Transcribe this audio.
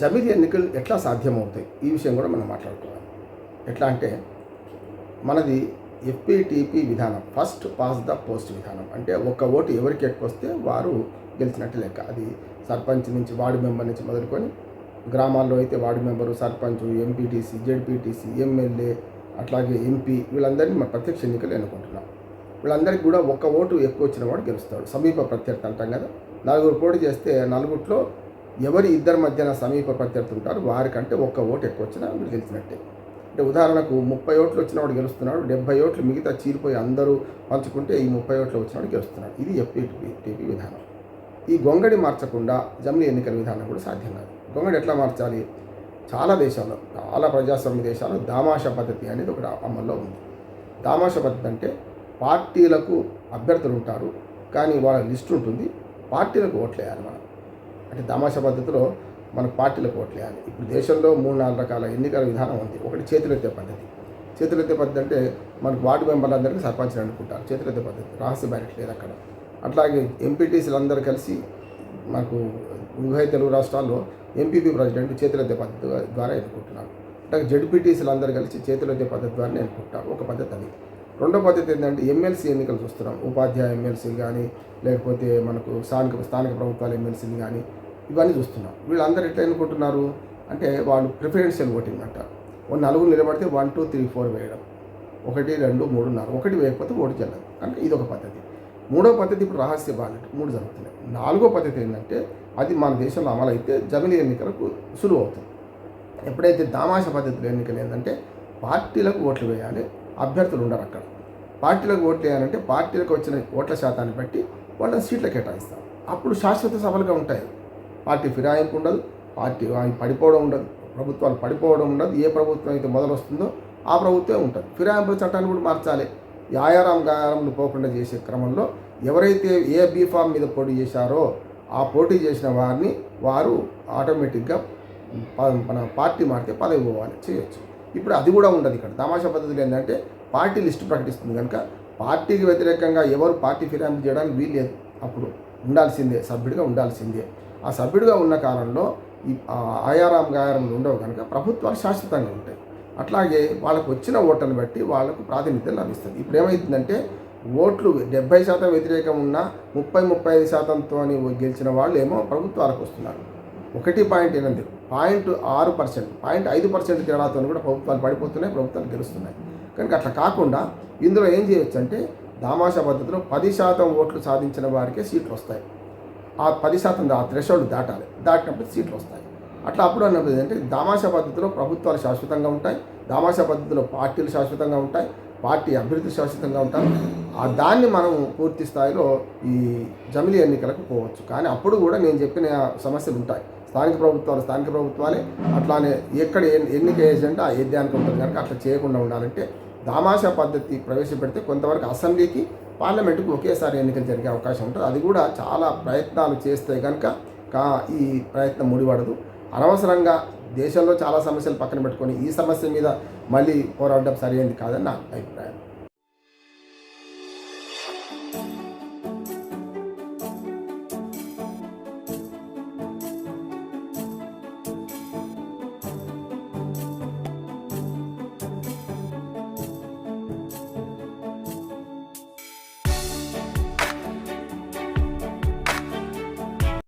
జమిలి ఎన్నికలు ఎట్లా సాధ్యమవుతాయి? ఈ విషయం కూడా మనం మాట్లాడుకోవాలి ఎట్లా అంటే మనది ఎఫ్పిటిపి విధానం ఫస్ట్ పాస్ ద పోస్ట్ విధానం. అంటే ఒక్క ఓటు ఎవరికి ఎక్కువ వస్తే వారు గెలిచినట్టు లెక్క. అది సర్పంచ్ నుంచి వార్డు మెంబర్ నుంచి మొదలుకొని గ్రామాల్లో అయితే ward member sarpanch MPTC ZPTC MLA అట్లాగే ఎంపీ వీళ్ళందరినీ మన ప్రత్యక్ష ఎన్నికలు ఎన్నుకుంటున్నాం. వీళ్ళందరికీ కూడా ఒక్క ఓటు ఎక్కువ వచ్చిన వాడు గెలుస్తాడు. సమీప ప్రత్యర్థి అంటాం కదా నలుగురు పోటీ చేస్తే నలుగురిలో ఎవరి ఇద్దరి మధ్యన సమీప ప్రత్యర్థి ఉంటారు వారికంటే ఒక్క ఓటు ఎక్కువ వచ్చినా వీడు గెలిచినట్టే. అంటే ఉదాహరణకు ముప్పై ఓట్లు వచ్చినవాడు గెలుస్తున్నాడు డెబ్బై ఓట్లు మిగతా చీరిపోయి అందరూ పంచుకుంటే ఈ ముప్పై ఓట్లు వచ్చినవాడు గెలుస్తున్నాడు. ఇది ఎఫ్పిటిపి విధానం. ఈ గొంగడి మార్చకుండా జమిలీ ఎన్నికల విధానం కూడా సాధ్యం కాదు. గొంగడి ఎట్లా మార్చాలి? చాలా దేశాల్లో చాలా ప్రజాస్వామ్య దేశాల్లో దామాష పద్ధతి అనేది ఒకటి అమల్లో ఉంది. దామాష పద్ధతి అంటే పార్టీలకు అభ్యర్థులు ఉంటారు కానీ వాళ్ళ లిస్ట్ ఉంటుంది పార్టీలకు ఓట్లు వేయాలి మనం. అంటే దామాషా పద్ధతిలో మనకు పార్టీలకు ఓట్లేయాలి ఇప్పుడు దేశంలో మూడు నాలుగు రకాల ఎన్నికల విధానం ఉంది. ఒకటి చేతులెత్తే పద్ధతి. చేతులెత్తే పద్ధతి అంటే మనకు వార్డు మెంబర్లందరికీ సర్పంచ్ని అనుకుంటారు. చేతులెత్తే పద్ధతి రహస్య బ్యారెట్ లేదు అక్కడ. అట్లాగే ఎంపీటీసీలు అందరూ కలిసి మనకు ఉభయ తెలుగు రాష్ట్రాల్లో ఎంపీపీ ప్రెసిడెంట్ చేతులెత్తే పద్ధతి ద్వారా ఎన్నుకుంటున్నారు. అట్లాగే జడ్పీటీసీలు అందరూ కలిసి చేతులెత్తే పద్ధతి ద్వారా ఎన్నుకుంటారు. ఒక పద్ధతి అది. రెండో పద్ధతి ఏంటంటే ఎమ్మెల్సీ ఎన్నికలు చూస్తున్నాం. ఉపాధ్యాయ ఎమ్మెల్సీలు కానీ లేకపోతే మనకు స్థానిక స్థానిక ప్రభుత్వాల ఎమ్మెల్సీలు కానీ ఇవన్నీ చూస్తున్నాం. వీళ్ళందరూ ఎట్లా ఎన్నుకుంటున్నారు అంటే వాళ్ళు ప్రిఫరెన్షియల్ ఓటింగ్ అంటారు ఓ నలుగురు నిలబడితే వన్ టూ త్రీ ఫోర్ వేయడం. ఒకటి రెండు మూడు నాలుగు. ఒకటి వేయకపోతే ఓటు చెల్లదు అంటే ఇది ఒక పద్ధతి. మూడో పద్ధతి ఇప్పుడు రహస్య బ్యాలెట్ మూడు జరుగుతున్నాయి. నాలుగో పద్ధతి ఏంటంటే అది మన దేశంలో అమలైతే జమిలి ఎన్నికలకు సులువు అవుతుంది. ఎప్పుడైతే దామాష పద్ధతిలో ఎన్నికలు ఏంటంటే పార్టీలకు ఓట్లు వేయాలి అభ్యర్థులు ఉండరు అక్కడ. పార్టీలకు ఓట్లు వేయాలంటే పార్టీలకు వచ్చిన ఓట్ల శాతాన్ని బట్టి వాళ్ళని సీట్లు కేటాయిస్తారు. అప్పుడు శాశ్వత సభలుగా ఉంటాయి. పార్టీ ఫిరాయింపు ఉండదు పార్టీ అవి పడిపోవడం ఉండదు ప్రభుత్వాలు పడిపోవడం ఉండదు ఏ ప్రభుత్వం అయితే మొదలు వస్తుందో ఆ ప్రభుత్వమే ఉంటుంది. ఫిరాయింపుల చట్టాన్ని కూడా మార్చాలి. యాయారాం గాయారంను పోకుండా చేసే క్రమంలో ఎవరైతే ఏ బీఫామ్ మీద పోటీ చేశారో ఆ పోటీ చేసిన వారిని వారు ఆటోమేటిక్గా ప- మన పార్టీ మారితే పదవి పోవాలి. చేయొచ్చు. ఇప్పుడు అది కూడా ఉండదు ఇక్కడ. తమాషా పద్ధతులు ఏంటంటే పార్టీ లిస్టు ప్రకటిస్తుంది కనుక పార్టీకి వ్యతిరేకంగా ఎవరు పార్టీ ఫిర్యాదు చేయడానికి వీల్లేదు అప్పుడు ఉండాల్సిందే సభ్యుడిగా ఉండాల్సిందే. ఆ సభ్యుడిగా ఉన్న కాలంలో ఈ ఆయారాం గాయారంలు ఉండవు కనుక ప్రభుత్వాలు శాశ్వతంగా ఉంటాయి. అట్లాగే వాళ్ళకు వచ్చిన ఓట్లను బట్టి వాళ్ళకు ప్రాతినిధ్యం లభిస్తుంది. ఇప్పుడు ఏమవుతుందంటే ఓట్లు డెబ్బై శాతం వ్యతిరేకం ఉన్న ముప్పై ముప్పై ఐదు శాతంతో గెలిచిన వాళ్ళు ఏమో ప్రభుత్వాలకు వస్తున్నారు. ఒకటి పాయింట్ ఎనిమిది. పాయింట్ ఆరు పర్సెంట్ పాయింట్ ఐదు పర్సెంట్ తేడాతో కూడా ప్రభుత్వాలు పడిపోతున్నాయి ప్రభుత్వాలు గెలుస్తున్నాయి. కనుక అట్లా కాకుండా ఇందులో ఏం చేయొచ్చు అంటే దామాషా పద్ధతిలో పది శాతం ఓట్లు సాధించిన వారికే సీట్లు వస్తాయి. ఆ పది శాతం ఆ థ్రెషోల్డ్ దాటాలి దాటినప్పుడు సీట్లు వస్తాయి. అట్లా అప్పుడు అన్నప్పుడు ఏంటంటే దామాషా పద్ధతిలో ప్రభుత్వాలు శాశ్వతంగా ఉంటాయి దామాషా పద్ధతిలో పార్టీలు శాశ్వతంగా ఉంటాయి పార్టీ అభివృద్ధి శాశ్వతంగా ఉంటారు ఆ దాన్ని మనం పూర్తి స్థాయిలో ఈ జమిలీ ఎన్నికలకు పోవచ్చు. కానీ అప్పుడు కూడా నేను చెప్పిన సమస్యలు ఉంటాయి. స్థానిక ప్రభుత్వాలు స్థానిక ప్రభుత్వాలే అట్లానే ఎక్కడ ఎన్నిక ఏజెంట్ ఆ ఏద్యానికి ఉంటుంది కనుక అట్లా చేయకుండా ఉండాలంటే దామాషా పద్ధతి ప్రవేశపెడితే కొంతవరకు అసెంబ్లీకి పార్లమెంటుకు ఒకేసారి ఎన్నికలు జరిగే అవకాశం ఉంటుంది. అది కూడా చాలా ప్రయత్నాలు చేస్తే కనుక కా ఈ ప్రయత్నం ముడిపడదు. అనవసరంగా దేశంలో చాలా సమస్యలు పక్కన పెట్టుకొని ఈ సమస్య మీద మళ్ళీ పోరాడడం సరైనది కాదని నా అభిప్రాయం.